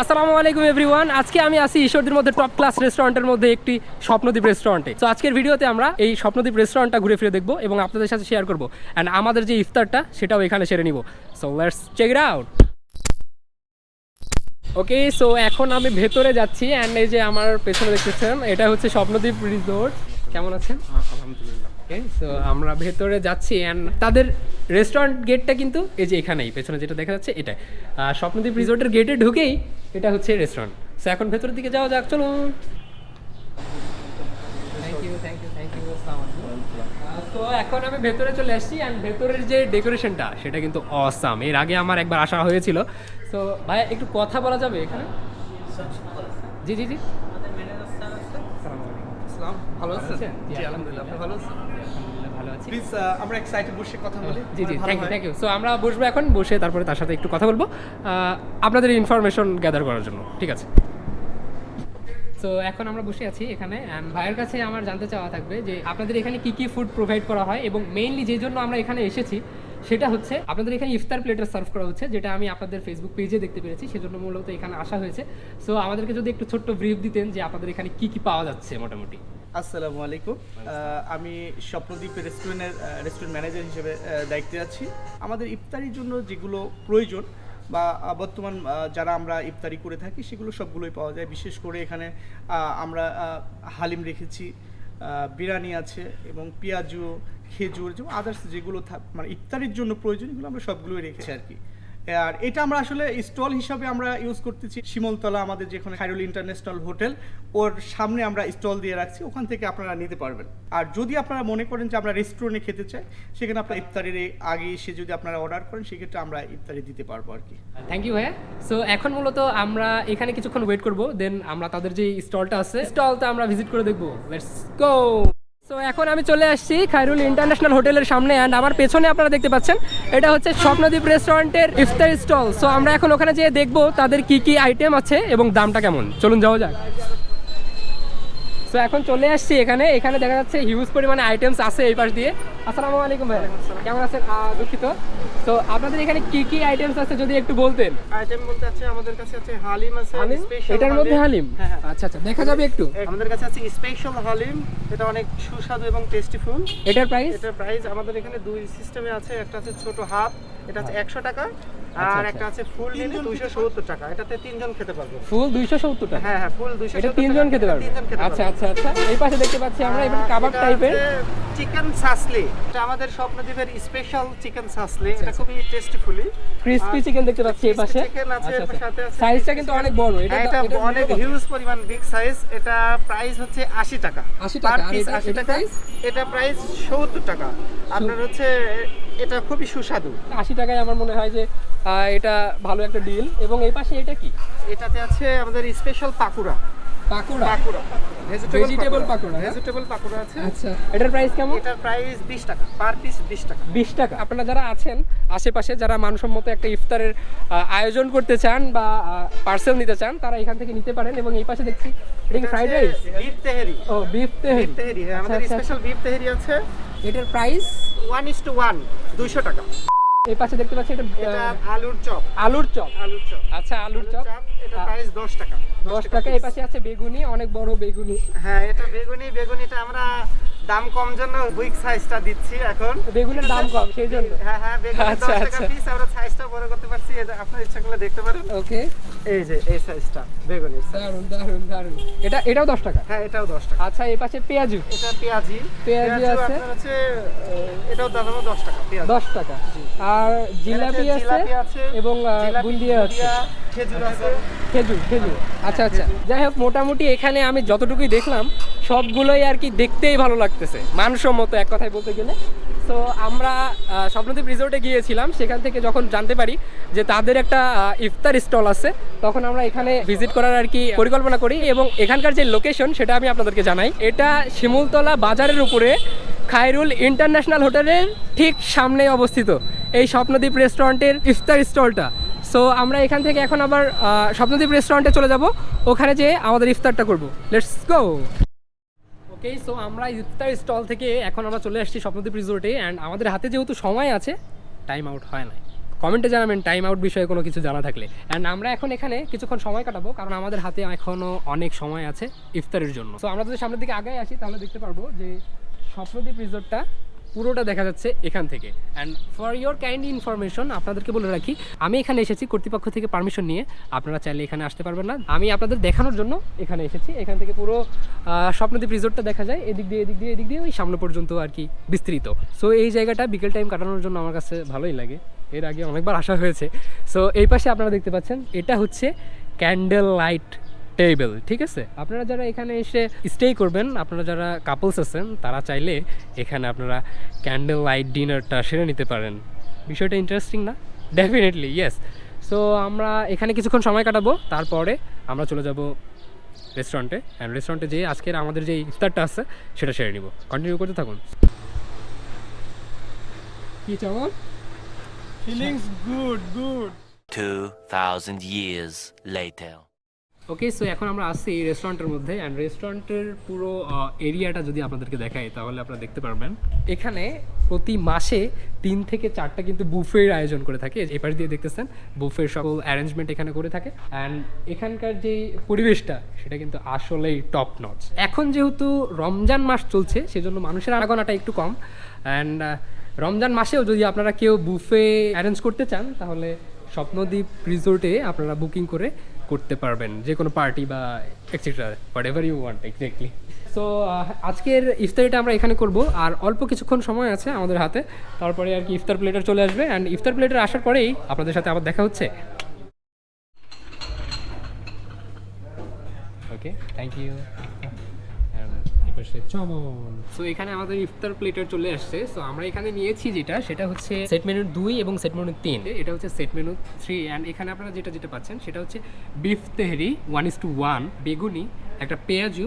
আসসালামু আলাইকুম এভরিওয়ান। আজকে আমি আছি ঈশ্বরদের মধ্যে টপ ক্লাস রেস্টুরেন্টের মধ্যে একটি স্বপ্নদ্বীপ রেস্টুরেন্টে তো আজকের ভিডিওতে আমরা এই স্বপ্নদ্বীপ রেস্টুরেন্টটা ঘুরে ফিরে দেখব এবং আপনাদের সাথে শেয়ার করব। অ্যান্ড আমাদের যে ইফতারটা, সেটাও এখানে সেরে নিব। So let's check it out okay so এখন আমি ভেতরে যাচ্ছি অ্যান্ড এই যে আমার পেছনে দেখতেছেন, এটা হচ্ছে স্বপ্নদ্বীপ রিসোর্ট কেমন আছেন? আলহামদুলিল্লাহ। ওকে সো আমরা ভেতরে যাচ্ছি অ্যান্ড তাদের রেস্টুরেন্ট গেটটা কিন্তু এই যে এখানেই, পেছনে যেটা দেখা যাচ্ছে এটা স্বপ্নদ্বীপ রিসোর্টের গেটে ঢুকেই এটা হচ্ছে রেস্টুরেন্ট সো এখন ভেতরের দিকে যাওয়া যাক ইউ তো এখন আমি ভেতরে চলে আসছি অ্যান্ড ভেতরের যে ডেকোরেশনটা সেটা কিন্তু অসাম এর আগে আমার একবার আসা হয়েছিল। তো ভাই, একটু কথা বলা যাবে এখানে? জি জি জি। ইসলাম ভালো আছেন? জি, আলহামদুলিল্লাহ। আপনি ভালো আছেন? ভালো আছি। প্লিজ আমরা এক বসে কথা বলি। জি জি thank you thank you so আমরা বসবো এখন বসে তারপরে তার সাথে একটু কথা বলব। আহ, আপনাদের ইনফরমেশন গ্যাদার করার জন্য ঠিক আছে? তো এখন আমরা বসে আছি এখানে ভাইয়ের কাছে আমার জানতে চাওয়া থাকবে যে আপনাদের এখানে কি কি ফুড প্রোভাইড করা হয় এবং মেইনলি যে জন্য আমরা এখানে এসেছি সেটা হচ্ছে আপনাদের এখানে ইফতার প্লেটার সার্ভ করা হচ্ছে, যেটা আমি আপনাদের ফেসবুক পেজে দেখতে পেরেছি, সেজন্য মূলত এখানে আসা হয়েছে। সো আমাদেরকে যদি একটু ছোট্ট ব্রিফ দিতেন যে আপনাদের এখানে কি কি পাওয়া যাচ্ছে মোটামুটি। আসসালামু আলাইকুম। আমি স্বপ্নদ্বীপ রেস্টুরেন্টের রেস্টুরেন্ট ম্যানেজার হিসেবে দায়িত্বে আছি। আমাদের ইফতারির জন্য যেগুলো প্রয়োজন বা বর্তমান যারা আমরা ইফতারি করে থাকি, সেগুলো সবগুলোই পাওয়া যায়। বিশেষ করে এখানে আমরা হালিম রেখেছি বিরিয়ানি আছে এবং পেঁয়াজু খেজুর যেমন আদার্স যেগুলো থাক- মানে ইফতারির জন্য প্রয়োজন এগুলো আমরা সবগুলোই রেখেছি আর কি। আর এটা আমরা আসলে স্টল হিসাবে আমরা ইউজ করতেছি শিমলতলা আমাদের যেখানে খাইরুল ইন্টারন্যাশনাল হোটেল ওর সামনে আমরা স্টল দিয়ে রাখছি ওখান থেকে আপনারা নিতে পারবেন। আর যদি আপনারা মনে করেন যে আমরা রেস্টুরেন্টে খেতে চাই সেখানে আপনার ইফতারির আগে এসে যদি আপনারা অর্ডার করেন সেক্ষেত্রে আমরা ইফতারি দিতে পারব আর কি। থ্যাংক ইউ ভাইয়া। সো এখন মূলত আমরা এখানে কিছুক্ষণ ওয়েট করব দেন আমরা তাদের যে স্টলটা আছে স্টলটা আমরা ভিজিট করে দেখব। লেটস গো সো এখন আমি চলে আসছি খাইরুল ইন্টারন্যাশনাল হোটেলের সামনে অ্যান্ড আমার পেছনে আপনারা দেখতে পাচ্ছেন, এটা হচ্ছে স্বপ্নদ্বীপ রেস্টুরেন্টের ইফতার স্টল। সো আমরা এখন ওখানে যেয়ে দেখব তাদের কি কি আইটেম আছে এবং দামটা কেমন। চলুন যাওয়া যাক। সো এখন চলে আসছি এখানে। এখানে দেখা যাচ্ছে হিউজ পরিমাণে আইটেমস আছে এই পাশ দিয়ে। আসসালামু আলাইকুম ভাই। কেমন আছেন? দুঃখিত। তো আপনাদের এখানে কি কি আইটেমস আছে যদি একটু বলতেন? আইটেম বলতে আছে আমাদের কাছে আছে হালিম আছে স্পেশাল এটার মধ্যে হালিম? হ্যাঁ হ্যাঁ। আচ্ছা আচ্ছা দেখা যাবে একটু। আমাদের কাছে আছে স্পেশাল হালিম। এটা অনেক সুস্বাদু এবং টেস্টি ফুল এটার প্রাইস এটার প্রাইস আমাদের এখানে দুই সিস্টেমে আছে। একটা আছে ছোট হাফ এটা আছে একশো টাকা। আচ্ছা, আর আচ্ছা। একটা আছে ফুল নিলে দুইশো সত্তর টাকা। এটাতে তিনজন খেতে পারবে। ফুল দুইশো সত্তর টাকা? হ্যাঁ হ্যাঁ ফুল দুইশো এটা তিনজন খেতে পারবে? আচ্ছা আচ্ছা আচ্ছা। এই পাশে দেখতে পাচ্ছি আমরা এবার কাবাব টাইপের চিকেন সাসলি। এটা আমাদের স্বপ্নদ্বীপের স্পেশাল চিকেন সাসলি। এটা খুবই টেস্টিফুলি ক্রিসপি চিকেন দেখতে পাচ্ছি এই পাশে। চিকেন আছে আচ্ছা, এর সাথে আছে সাইজটা কিন্তু অনেক বড়। এটা হ্যাঁ, এটা অনেক হিউজ পরিমাণ বিগ সাইজ এটা প্রাইস হচ্ছে আশি টাকা। 80 টাকা, আর এটা- 80 টাকা। এটা প্রাইস সত্তর টাকা। আপনার হচ্ছে এটা খুবই সুস্বাদু। আশি টাকায় আমার মনে হয় যে এটা ভালো একটা ডিল এবং এই পাশে এটা কি? এটাতে আছে আমাদের স্পেশাল পাকুড়া। পাকোড়া? পাকুড়া। Vegetable পাকুড়া, হ্যাঁ? ভেজিটেবল পাকুড়া আছে। আচ্ছা এটার প্রাইস কেমন? এটার প্রাইস বিশ টাকা পার পিস বিশ টাকা। বিশ টাকা। আপনারা যারা আছেন আশেপাশে যারা মানসম্মত একটা ইফতারের আয়োজন করতে চান বা পার্সেল নিতে চান তারা এখান থেকে নিতে পারেন। এবং এই পাশে দেখছি এটা ফ্রাইড রাইস বিফ তেহেরি। ও বিফ তেহেরি। বিফ তেহেরি হ্যাঁ আমাদের স্পেশাল বিফ তেহেরি আছে। এটার price one is two one দুইশো টাকা। এই পাশে দেখতে পাচ্ছি এটা আলুর চপ। আলুর চপ। আলুর চপ। আচ্ছা আলুর চপ। এটা প্রাইস দশ টাকা। দশ টাকা এই পাশে আছে বেগুনি অনেক বড় বেগুনি। হ্যাঁ এটা বেগুনি বেগুনিটা আমরা দাম কম জন্য উইক সাইজটা দিচ্ছি এখন। বেগুনের দাম কম সেই জন্য। হ্যাঁ হ্যাঁ বেগুনি আচ্ছা, দশ টাকা আচ্ছা। পিস আমরা সাইজটা বড় করতে পারছি এটা আপনার ইচ্ছা করলে দেখতে পারেন। ওকে। এই যে এই সাইজটা বেগুনি দারুণ দারুণ দারুণ এটা এটাও দশ টাকা? হ্যাঁ এটাও দশ টাকা। আচ্ছা এই পাশে পেঁয়াজু? এটা পেঁয়াজি। পেঁয়াজি আছে। এটাও দাম দশ টাকা পেঁয়াজ। দশ টাকা। আর জিলাপি আছে এবং বুন্দিয়া আছে। খেজুর খেজুর আচ্ছা আচ্ছা। যাই হোক মোটামুটি এখানে আমি যতটুকুই দেখলাম সবগুলোই আর কি দেখতেই ভালো লাগতেছে। মানসম্মত এক কথায় বলতে গেলে। তো আমরা আহ, স্বপ্নদ্বীপ রিসোর্টে গিয়েছিলাম। সেখান থেকে যখন জানতে পারি যে তাদের একটা ইফতার স্টল আছে তখন আমরা এখানে ভিজিট করার আর কি পরিকল্পনা করি এবং এখানকার যে লোকেশন সেটা আমি আপনাদেরকে জানাই। এটা শিমুলতলা বাজারের উপরে খায়রুল ইন্টারন্যাশনাল হোটেলের ঠিক সামনে অবস্থিত। এই স্বপ্নদ্বীপ রেস্টুরেন্টের ইফতার স্টলটা। সো আমরা এখান থেকে এখন আবার স্বপ্নদ্বীপ রেস্টুরেন্টে চলে যাব। ওখানে যেয়ে আমাদের ইফতারটা করব। লেটস গো ওকে সো আমরা ইফতার স্টল থেকে এখন আমরা চলে আসছি স্বপ্নদ্বীপ রিসোর্টে অ্যান্ড আমাদের হাতে যেহেতু সময় আছে টাইম আউট হয় না কমেন্টে জানাবেন টাইম আউট বিষয়ে কোনো কিছু জানা থাকলে। অ্যান্ড আমরা এখন এখানে কিছুক্ষণ সময় কাটাবো, কারণ আমাদের হাতে এখনও অনেক সময় আছে ইফতারের জন্য। তো আমরা যদি সামনের দিকে আগে আসি, তাহলে দেখতে পারব যে স্বপ্নদ্বীপ রিসোর্টটা পুরোটা দেখা যাচ্ছে এখান থেকে। And for your kind information আপনাদেরকে বলে রাখি, আমি এখানে এসেছি কর্তৃপক্ষ থেকে পারমিশন নিয়ে। আপনারা চাইলে এখানে আসতে পারবেন না। আমি আপনাদের দেখানোর জন্য এখানে এসেছি। এখান থেকে পুরো স্বপ্নদ্বীপ রিসোর্টটা দেখা যায়। এদিক দিয়ে এদিক দিয়ে এদিক দিয়ে ওই সামনে পর্যন্ত আর কি বিস্তৃত। সো এই জায়গাটা বিকেল টাইম কাটানোর জন্য আমার কাছে ভালোই লাগে। এর আগে অনেকবার আসা হয়েছে। সো এই পাশে আপনারা দেখতে পাচ্ছেন, এটা হচ্ছে ক্যান্ডেল লাইট টেবিল ঠিক আছে? আপনারা যারা এখানে এসে স্টে করবেন আপনারা যারা কাপলস আছেন তারা চাইলে এখানে আপনারা ক্যান্ডেল লাইট ডিনারটা সেরে নিতে পারেন। বিষয়টা ইন্টারেস্টিং না? ডেফিনেটলি ইয়েস সো আমরা এখানে কিছুক্ষণ সময় কাটাবো তারপরে আমরা চলে যাব রেস্টুরেন্টে অ্যান্ড রেস্টুরেন্টে যেয়ে আজকের আমাদের যে ইফতারটা আছে সেটা সেরে নিব। কন্টিনিউ করতে থাকুন। কি Chaman feelings good good 2,000 years later. Okay so এখন আমরা আসছি এই রেস্টুরেন্টের মধ্যে অ্যান্ড রেস্টুরেন্টের পুরো এরিয়াটা যদি আপনাদেরকে দেখাই, তাহলে আপনারা দেখতে পারবেন। এখানে প্রতি মাসে তিন থেকে চারটা কিন্তু বুফের আয়োজন করে থাকে। এই পাশ দিয়ে দেখতেছেন বুফের সকল অ্যারেঞ্জমেন্ট এখানে করে থাকে। অ্যান্ড এখানকার যে পরিবেশটা, সেটা কিন্তু আসলেই টপ নচ এখন যেহেতু রমজান মাস চলছে, সেজন্য মানুষের আনাগোনাটা একটু কম। অ্যান্ড রমজান মাসেও যদি আপনারা কেউ বুফে অ্যারেঞ্জ করতে চান, তাহলে স্বপ্নদ্বীপ রিসোর্টে আপনারা বুকিং করে করতে পারবেন, যে কোনো পার্টি বা etcetera whatever you want exactly so আজকের ইফতারিটা আমরা এখানে করব, আর অল্প কিছুক্ষণ সময় আছে আমাদের হাতে, তারপরে আর কি ইফতার প্লেটার চলে আসবে অ্যান্ড ইফতার প্লেটার আসার পরেই আপনাদের সাথে আবার দেখা হচ্ছে। Okay thank you Chaman. So এখানে আমাদের ইফতার প্লেটার চলে আসছে। সো আমরা এখানে নিয়েছি যেটা সেটা হচ্ছে সেট মেনু দুই এবং সেট মেনু তিন। এটা হচ্ছে সেট মেনু থ্রি অ্যান্ড এখানে আপনারা যেটা যেটা পাচ্ছেন সেটা হচ্ছে beef tehari one is two one বেগুনি একটা পেঁয়াজু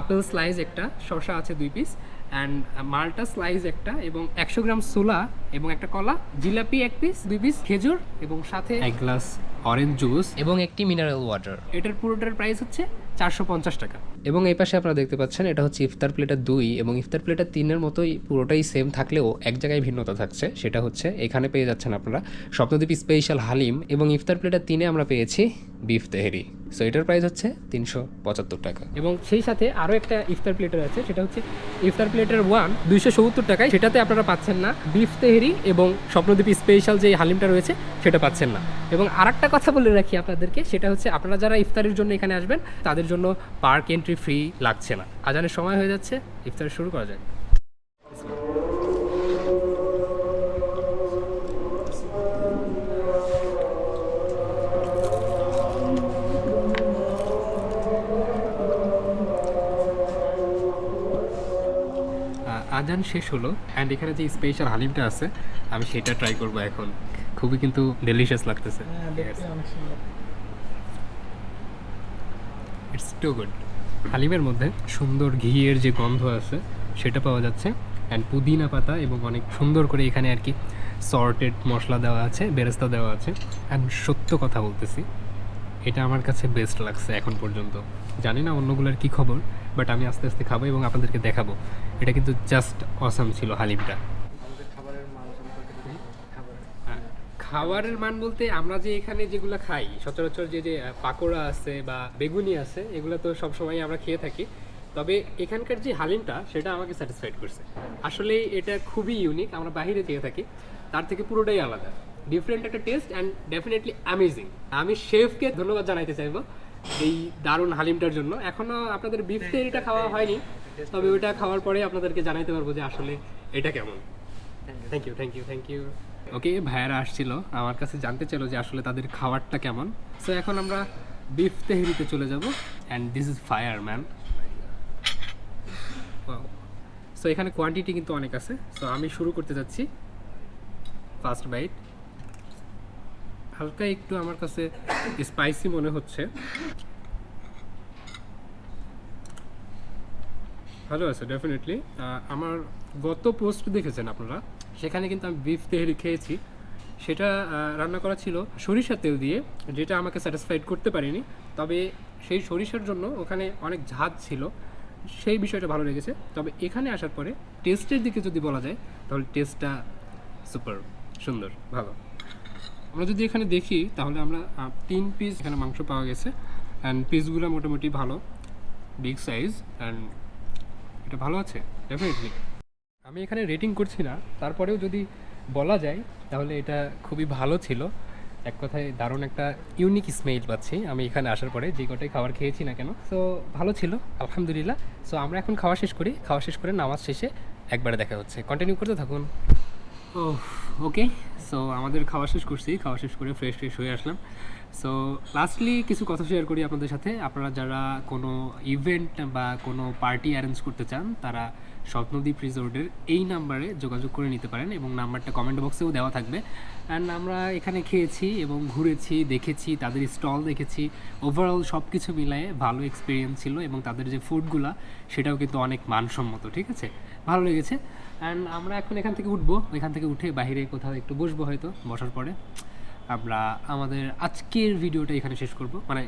আপেল স্লাইস একটা শসা আছে দুই পিস অ্যান্ড মালটা স্লাইস একটা এবং একশো গ্রাম সোলা এবং একটা কলা জিলাপি এক পিস দুই পিস খেজুর এবং সাথে এক গ্লাস অরেঞ্জ জুস এবং একটি মিনারেল ওয়াটার এটার পুরোটার প্রাইস হচ্ছে চারশো পঞ্চাশ টাকা। এবং এই পাশে আপনারা দেখতে পাচ্ছেন, এটা হচ্ছে ইফতার প্লেটার দুই এবং ইফতার প্লেটার তিনের মতোই পুরোটাই সেম থাকলেও এক জায়গায় ভিন্নতা থাকছে। সেটা হচ্ছে এখানে পেয়ে যাচ্ছেন আপনারা স্বপ্নদ্বীপ স্পেশাল হালিম এবং ইফতার প্লেটার তিনে আমরা পেয়েছি বিফ তেহেরি। সো এটার প্রাইস হচ্ছে তিনশো পঁচাত্তর টাকা। এবং সেই সাথে আরও একটা ইফতার প্লেটার আছে, সেটা হচ্ছে ইফতার প্লেটার ওয়ান দুইশো সত্তর টাকায় সেটাতে আপনারা পাচ্ছেন না বিফ তেহেরি এবং স্বপ্নদ্বীপ স্পেশাল যে হালিমটা রয়েছে, সেটা পাচ্ছেন না। এবং আর কথা বলে রাখি আপনাদেরকে, সেটা হচ্ছে আপনারা যারা ইফতারের জন্য এখানে আসবেন, তাদের জন্য পার্ক এন্ট্রি ফ্রি লাগছে না। আজানের সময় হয়ে যাচ্ছে ইফতার শুরু করা যায় আজান শেষ হলো। অ্যান্ড এখানে যে স্পেশাল হালিমটা আছে আমি সেটা ট্রাই করব এখন। খুবই কিন্তু ডেলিশিয়াস লাগতেছে। ইটস টু গুড হালিমের মধ্যে সুন্দর ঘিয়ের যে গন্ধ আছে, সেটা পাওয়া যাচ্ছে। অ্যান্ড পুদিনা পাতা এবং অনেক সুন্দর করে এখানে আর কি সর্টেড মশলা দেওয়া আছে, বেরেস্তা দেওয়া আছে। অ্যান্ড সত্য কথা বলতেছি, এটা আমার কাছে বেস্ট লাগছে এখন পর্যন্ত। জানি না অন্যগুলোর কি খবর বাট আমি আস্তে আস্তে খাব এবং আপনাদেরকে দেখাবো। এটা কিন্তু জাস্ট অসাম ছিল হালিমটা হ্যাঁ, খাবারের মান বলতে আমরা যে এখানে যেগুলো খাই সচরাচর যে যে পাকোড়া আছে বা বেগুনি আছে এগুলো তো সবসময় আমরা খেয়ে থাকি। তবে এখানকার যে হালিমটা সেটা আমাকে স্যাটিসফাইড করছে। আসলে এটা খুবই ইউনিক আমরা বাইরে খেয়ে থাকি তার থেকে পুরোটাই আলাদা। ডিফারেন্ট একটা টেস্ট অ্যান্ড ডেফিনেটলি অ্যামেজিং আমি শেফকে ধন্যবাদ জানাইতে চাইব এই দারুণ হালিমটার জন্য। এখনও আপনাদের বিফ তেরিটা খাওয়া হয়নি তবে ওটা খাওয়ার পরে আপনাদেরকে জানাইতে পারব যে আসলে এটা কেমন। Thank you thank you thank you okay, ভাইয়ারা আসছিল। আমার কাছে জানতে চাইলো যে আসলে তাদের খাবারটা কেমন। সো এখন আমরা বিফ তেহরিতে চলে যাব। And this is fire man so এখানে কোয়ান্টিটি কিন্তু অনেক আছে। সো আমি শুরু করতে যাচ্ছি। ফার্স্ট বাইট হালকা একটু আমার কাছে স্পাইসি মনে হচ্ছে। ভালো আছে ডেফিনেটলি আমার গত পোস্ট দেখেছেন আপনারা? সেখানে কিন্তু আমি বিফ তেহরি খেয়েছি। সেটা রান্না করা ছিল সরিষার তেল দিয়ে, যেটা আমাকে স্যাটিসফাইড করতে পারিনি। তবে সেই সরিষার জন্য ওখানে অনেক ঝাঁজ ছিল। সেই বিষয়টা ভালো লেগেছে। তবে এখানে আসার পরে টেস্টের দিকে যদি বলা যায়, তাহলে টেস্টটা সুপার সুন্দর, ভালো। আমরা যদি এখানে দেখি, তাহলে আমরা তিন পিস এখানে মাংস পাওয়া গেছে। অ্যান্ড পিসগুলো মোটামুটি ভালো বিগ সাইজ অ্যান্ড এটা ভালো আছে? ডেফিনেটলি আমি এখানে রেটিং করছি না। তারপরেও যদি বলা যায়, তাহলে এটা খুবই ভালো ছিল। এক কথায় দারুণ একটা ইউনিক স্মেল পাচ্ছি আমি এখানে আসার পরে। যে কটাই খাবার খেয়েছি না কেন। সো ভালো ছিল, আলহামদুলিল্লাহ। সো আমরা এখন খাওয়া শেষ করি। খাওয়া শেষ করে নামাজ শেষে একবারে দেখা হচ্ছে। কন্টিনিউ করতে থাকুন। ও ওকে সো আমাদের খাওয়া শেষ করছি। খাওয়া শেষ করে ফ্রেশ ফ্রেশ হয়ে আসলাম। সো লাস্টলি কিছু কথা শেয়ার করি আপনাদের সাথে। আপনারা যারা কোনো ইভেন্ট বা কোনো পার্টি অ্যারেঞ্জ করতে চান, তারা স্বপ্নদ্বীপ রিসোর্টের এই নাম্বারে যোগাযোগ করে নিতে পারেন এবং নাম্বারটা কমেন্ট বক্সেও দেওয়া থাকবে। অ্যান্ড আমরা এখানে খেয়েছি এবং ঘুরেছি, দেখেছি, তাদের স্টল দেখেছি। ওভারঅল সব কিছু মিলায়ে ভালো এক্সপিরিয়েন্স ছিল এবং তাদের যে ফুডগুলা সেটাও কিন্তু অনেক মানসম্মত, ঠিক আছে? ভালো লেগেছে। অ্যান্ড আমরা এখন এখান থেকে উঠবো। এখান থেকে উঠে বাইরে কোথাও একটু বসবো হয়তো, বসার পরে। আমরা আমাদের আজকের ভিডিওটা এখানে শেষ করব। মানে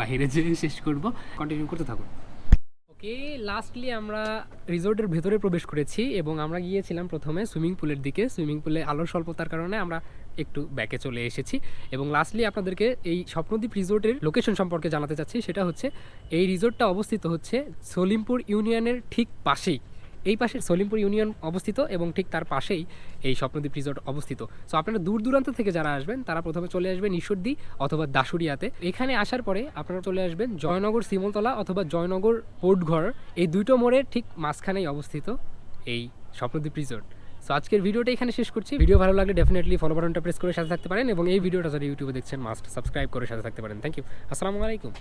বাইরে যেয়ে শেষ করব কন্টিনিউ করতে থাকুন। ওকে লাস্টলি আমরা রিসোর্টের ভেতরে প্রবেশ করেছি এবং আমরা গিয়েছিলাম প্রথমে সুইমিং পুলের দিকে। সুইমিং পুলে আলোর স্বল্পতার কারণে আমরা একটু ব্যাকে চলে এসেছি। এবং লাস্টলি আপনাদেরকে এই স্বপ্নদ্বীপ রিসোর্টের লোকেশন সম্পর্কে জানাতে চাচ্ছি, সেটা হচ্ছে এই রিসোর্টটা অবস্থিত হচ্ছে সলিমপুর ইউনিয়নের ঠিক পাশেই। এই পাশে সলিমপুর ইউনিয়ন অবস্থিত এবং ঠিক তার পাশেই এই স্বপ্নদ্বীপ রিসোর্ট অবস্থিত। সো আপনারা দূর দূরান্ত থেকে যারা আসবেন, তারা প্রথমে চলে আসবেন ঈশ্বরদী অথবা দাসুরিয়াতে এখানে আসার পরে আপনারা চলে আসবেন জয়নগর শিমলতলা অথবা জয়নগর পোর্টঘর। এই দুটো মোড়ের ঠিক মাঝখানেই অবস্থিত এই স্বপ্নদ্বীপ রিসোর্ট সো আজকের ভিডিওটা এখানে শেষ করছি। ভিডিও ভালো লাগলে ডেফিনেটলি ফলো বাটনটা প্রেস করে সাথে থাকতে পারেন এবং এই ভিডিওটা যারা ইউটিউবে দেখছেন মাস্ট সাবস্ক্রাইব করে সাথে থাকতে পারেন। থ্যাংক ইউ আসসালামু আলাইকুম।